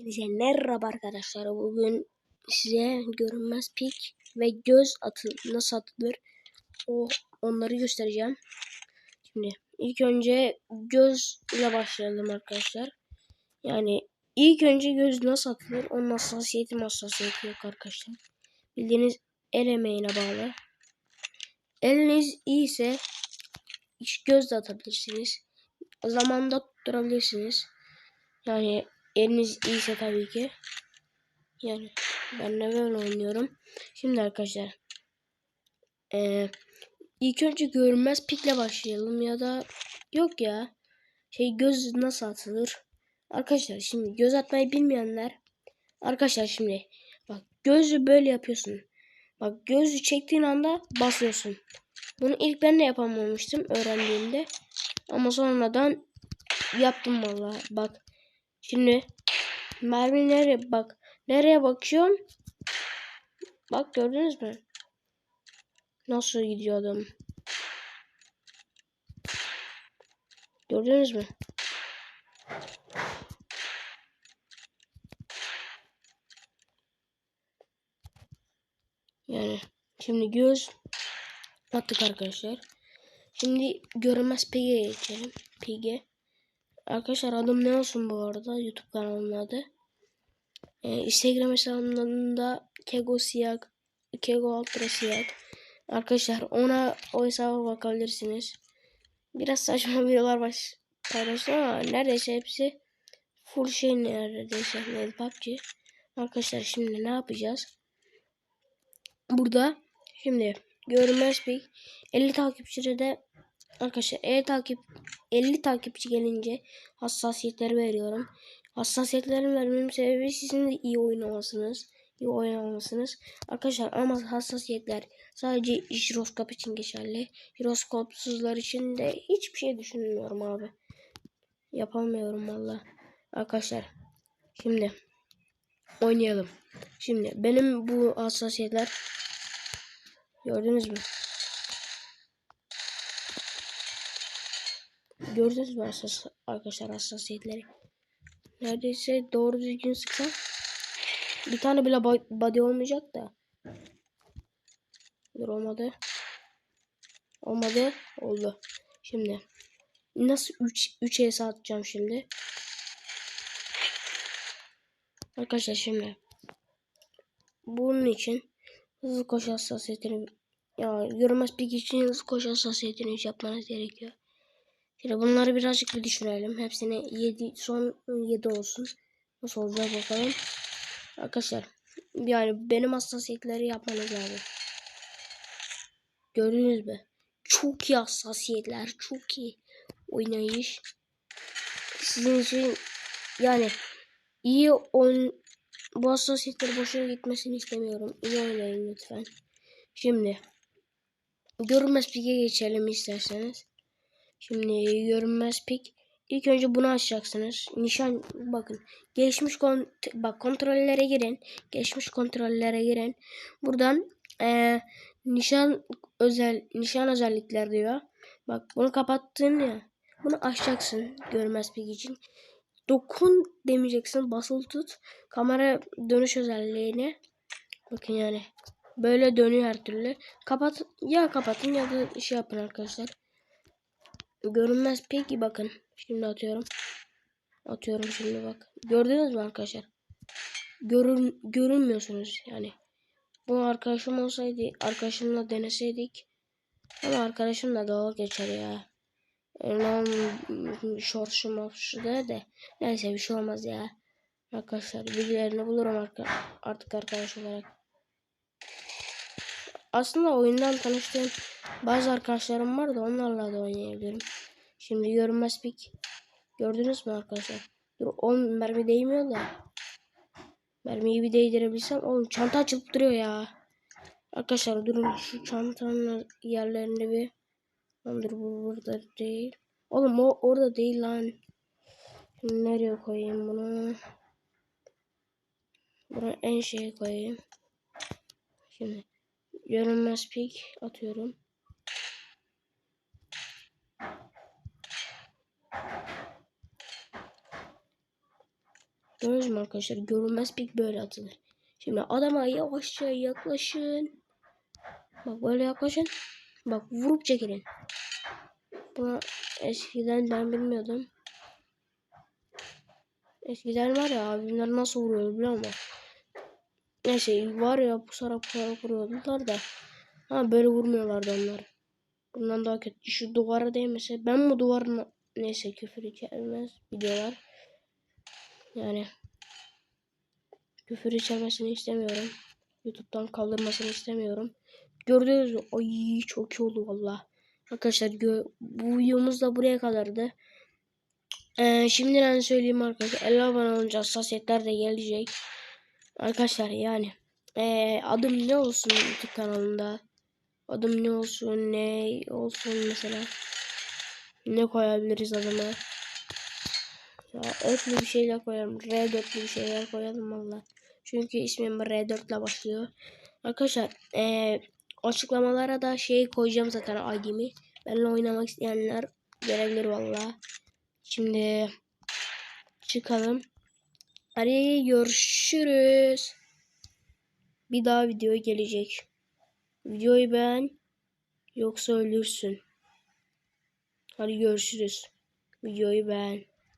Hepinize merhaba arkadaşlar. Bugün size görünmez pik ve göz atı nasıl atılır o onları göstereceğim. Şimdi ilk önce göz ile başlayalım arkadaşlar. Yani ilk önce göz nasıl atılır onun hassasiyeti hassasiyeti yok arkadaşlar. Bildiğiniz el emeğine bağlı. Eliniz iyiyse göz de atabilirsiniz. Zamanda tutturabilirsiniz. Yani eliniz iyiyse tabii ki. Yani ben de böyle oynuyorum. Şimdi arkadaşlar. Ee, ilk önce görünmez pikle başlayalım ya da yok ya. Şey göz nasıl atılır? Arkadaşlar şimdi göz atmayı bilmeyenler arkadaşlar şimdi bak gözü böyle yapıyorsun. Bak gözü çektiğin anda basıyorsun. Bunu ilk ben de yapamamıştım öğrendiğimde. Ama sonradan yaptım vallahi. Bak Şimdi mermi nereye bak. Nereye bakıyorum? Bak gördünüz mü? Nasıl gidiyor adam? Gördünüz mü? Yani şimdi göz attık arkadaşlar. Şimdi görünmez pige geçelim. Pige. Arkadaşlar adım ne olsun bu arada YouTube kanalımın adı. Ee, Instagram hesabımda Kego Siyak, Kego Ultra Siyak. Arkadaşlar ona o hesaba bakabilirsiniz. Biraz saçma videolar baş paylaştım ama neredeyse hepsi full şey neredeyse neydi PUBG. Arkadaşlar şimdi ne yapacağız? Burada şimdi görünmez bir 50 takipçide de Arkadaşlar 50 takip 50 takipçi gelince hassasiyetleri veriyorum. Hassasiyetlerin vermemin sebebi sizin de iyi oynamasınız. iyi oynamasınız. Arkadaşlar ama hassasiyetler sadece jiroskop için geçerli. Jiroskopsuzlar için de hiçbir şey düşünmüyorum abi. Yapamıyorum valla. Arkadaşlar şimdi oynayalım. Şimdi benim bu hassasiyetler gördünüz mü? Gördünüz mü hassas, arkadaşlar hassasiyetleri? Neredeyse doğru düzgün sıksam bir tane bile body olmayacak da. Dur olmadı. Olmadı. Oldu. Şimdi nasıl 3 3 ES atacağım şimdi? Arkadaşlar şimdi bunun için hızlı koş hassasiyetini ya görmez bir için hızlı koş hassasiyetini yapmanız gerekiyor. Şimdi bunları birazcık bir düşürelim. Hepsini 7 son 7 olsun. Nasıl olacak bakalım. Arkadaşlar yani benim hassasiyetleri yapmanız lazım. Gördünüz mü? Çok iyi hassasiyetler. Çok iyi oynayış. Sizin için yani iyi oyun bu hassasiyetleri boşuna gitmesini istemiyorum. İyi oynayın lütfen. Şimdi görünmez pike geçelim isterseniz. Şimdi görünmez pik. İlk önce bunu açacaksınız. Nişan bakın. Gelişmiş kont bak kontrollere girin. Gelişmiş kontrollere girin. Buradan e, nişan özel nişan özellikler diyor. Bak bunu kapattın ya. Bunu açacaksın görünmez pik için. Dokun demeyeceksin. Basılı tut. Kamera dönüş özelliğini. Bakın yani. Böyle dönüyor her türlü. Kapat ya kapatın ya da şey yapın arkadaşlar. Görünmez peki bakın. Şimdi atıyorum. Atıyorum şimdi bak. Gördünüz mü arkadaşlar? Görün, görünmüyorsunuz yani. Bu arkadaşım olsaydı arkadaşımla deneseydik. Ama arkadaşım da doğal geçer ya. Lan şorşu mafşu da de. Neyse bir şey olmaz ya. Arkadaşlar bilgilerini bulurum artık arkadaş olarak. Aslında oyundan tanıştığım bazı arkadaşlarım var da onlarla da oynayabilirim. Şimdi görünmez pik. Gördünüz mü arkadaşlar? Dur 10 mermi değmiyor da. Mermiyi bir değdirebilsem. Oğlum çanta açılıp duruyor ya. Arkadaşlar durun şu çantanın yerlerinde bir. Dur bu burada değil. Oğlum o orada değil lan. Şimdi nereye koyayım bunu? Bunu en şeye koyayım. Şimdi görünmez pik atıyorum. Gördünüz mü arkadaşlar? Görünmez pik böyle atılır. Şimdi adama yavaşça yaklaşın. Bak böyle yaklaşın. Bak vurup çekilin. Buna eskiden ben bilmiyordum. Eskiden var ya abimler nasıl vuruyordu biliyor musun? Neyse var ya pusarak pusarak vuruyordular da. Ha böyle vurmuyorlardı onlar. Bundan daha kötü. Şu duvara değmese ben bu duvarına neyse küfür içermez videolar. Yani küfür içermesini istemiyorum. YouTube'dan kaldırmasını istemiyorum. Gördünüz mü? Ay çok iyi oldu valla. Arkadaşlar bu videomuz da buraya kadardı. Ee, şimdiden söyleyeyim arkadaşlar. 50 abone olunca hassasiyetler de gelecek. Arkadaşlar yani ee, adım ne olsun YouTube kanalında? Adım ne olsun? Ne olsun mesela? Ne koyabiliriz adıma? Ya ötlü bir şeyler koyalım. R4'lü bir şeyler koyalım valla. Çünkü ismim R4 ile başlıyor. Arkadaşlar ee, açıklamalara da şey koyacağım zaten ID'mi. Benimle oynamak isteyenler görebilir valla. Şimdi çıkalım. Hadi görüşürüz. Bir daha video gelecek. Videoyu beğen. Yoksa ölürsün. Hadi görüşürüz. Videoyu beğen.